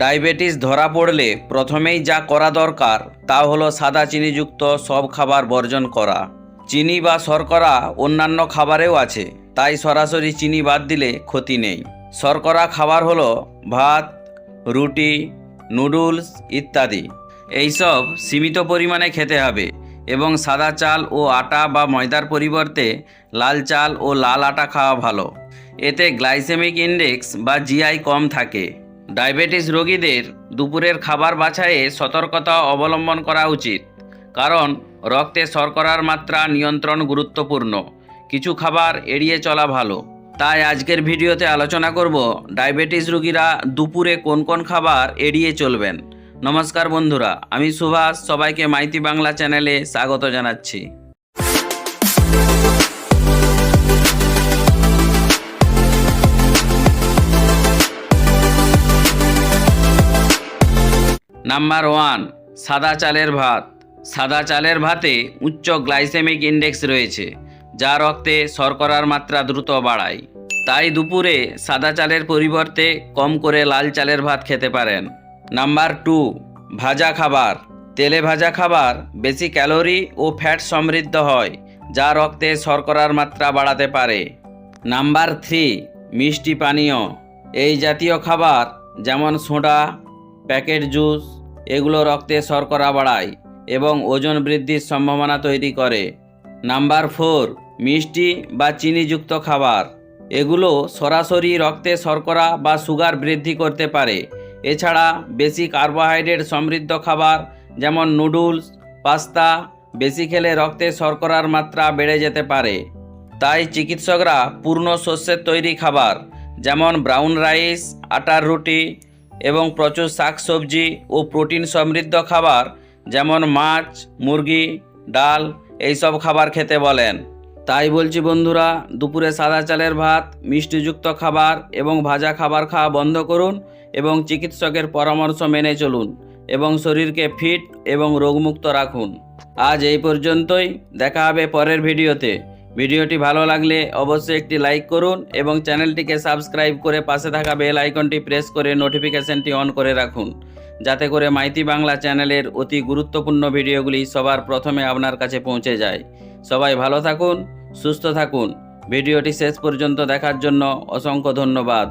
Diabetes ধরা পড়লে প্রথমেই যা করা দরকার তা হলো সাদা চিনিযুক্ত সব খাবার বর্জন করা। চিনি বা শর্করা অন্যান্য খাবারেও আছে, তাই সরাসরি চিনি বাদ দিলে ক্ষতি নেই। শর্করা খাবার হলো ভাত, রুটি, নুডলস ইত্যাদি। এইসব সীমিত পরিমাণে খেতে হবে এবং সাদা চাল ও আটা বা ময়দার পরিবর্তে লাল চাল ও লাল আটা খাওয়া ভালো। এতে গ্লাইসেমিক ইন্ডেক্স বা জিআই কম থাকে। ডায়াবেটিস রোগীদের দুপুরের খাবার বাছাইয়ে সতর্কতা অবলম্বন করা উচিত। কারণ, রক্তে শর্করার মাত্রা নিয়ন্ত্রণ গুরুত্বপূর্ণ। কিছু খাবার এড়িয়ে চলা ভালো। তাই আজকের ভিডিওতে আলোচনা করব ডায়াবেটিস রোগীরা দুপুরে কোন কোন খাবার এড়িয়ে চলবেন। নমস্কার বন্ধুরা, আমি সুভাষ, সবাইকে মাইতি বাংলা চ্যানেলে স্বাগত জানাচ্ছি। নাম্বার ওয়ান সাদা চালের ভাত। সাদা চালের ভাতে উচ্চ গ্লাইসেমিক ইন্ডেক্স রয়েছে, যা রক্তে শর্করার মাত্রা দ্রুত বাড়ায়। তাই দুপুরে সাদা চালের পরিবর্তে কম করে লাল চালের ভাত খেতে পারেন। নাম্বার টু ভাজা খাবার। তেলে ভাজা খাবার বেশি ক্যালোরি ও ফ্যাট সমৃদ্ধ হয়, যা রক্তে শর্করার মাত্রা বাড়াতে পারে। নাম্বার থ্রি মিষ্টি পানীয়। এই জাতীয় খাবার যেমন সোডা, প্যাকেট জুস এগুলো রক্তে শর্করা বাড়ায় এবং ওজন বৃদ্ধির সম্ভাবনা তৈরি করে। নাম্বার ফোর, মিষ্টি বা চিনিযুক্ত খাবার। এগুলো সরাসরি রক্তে শর্করা বা সুগার বৃদ্ধি করতে পারে। এছাড়া বেশি কার্বোহাইড্রেট সমৃদ্ধ খাবার যেমন নুডলস, পাস্তা বেশি খেলে রক্তে শর্করার মাত্রা বেড়ে যেতে পারে। তাই চিকিৎসকরা পূর্ণ শস্যের তৈরি খাবার যেমন ব্রাউন রাইস, আটার রুটি এবং প্রচুর শাকসবজি ও প্রোটিন সমৃদ্ধ খাবার, যেমন মাছ, মুরগি, ডাল, এইসব খাবার খেতে বলেন। তাই বলছি বন্ধুরা, দুপুরে সাদা চালের ভাত, মিষ্টিযুক্ত খাবার এবং ভাজা খাবার খাওয়া বন্ধ করুন এবং চিকিৎসকের পরামর্শ মেনে চলুন এবং শরীরকে ফিট এবং রোগমুক্ত রাখুন। আজ এই পর্যন্তই, দেখা হবে পরের ভিডিওতে। ভিডিওটি ভালো লাগলে অবশ্যই একটি লাইক করুন এবং চ্যানেলটিকে সাবস্ক্রাইব করে পাশে থাকা বেল আইকনটি প্রেস করে নোটিফিকেশনটি অন করে রাখুন। যাতে করে মাইতি বাংলা চ্যানেলের অতি গুরুত্বপূর্ণ ভিডিওগুলি সবার প্রথমে আপনার কাছে পৌঁছে যায়। সবাই ভালো থাকুন, সুস্থ থাকুন। ভিডিওটি শেষ পর্যন্ত দেখার জন্য অসংখ্য ধন্যবাদ।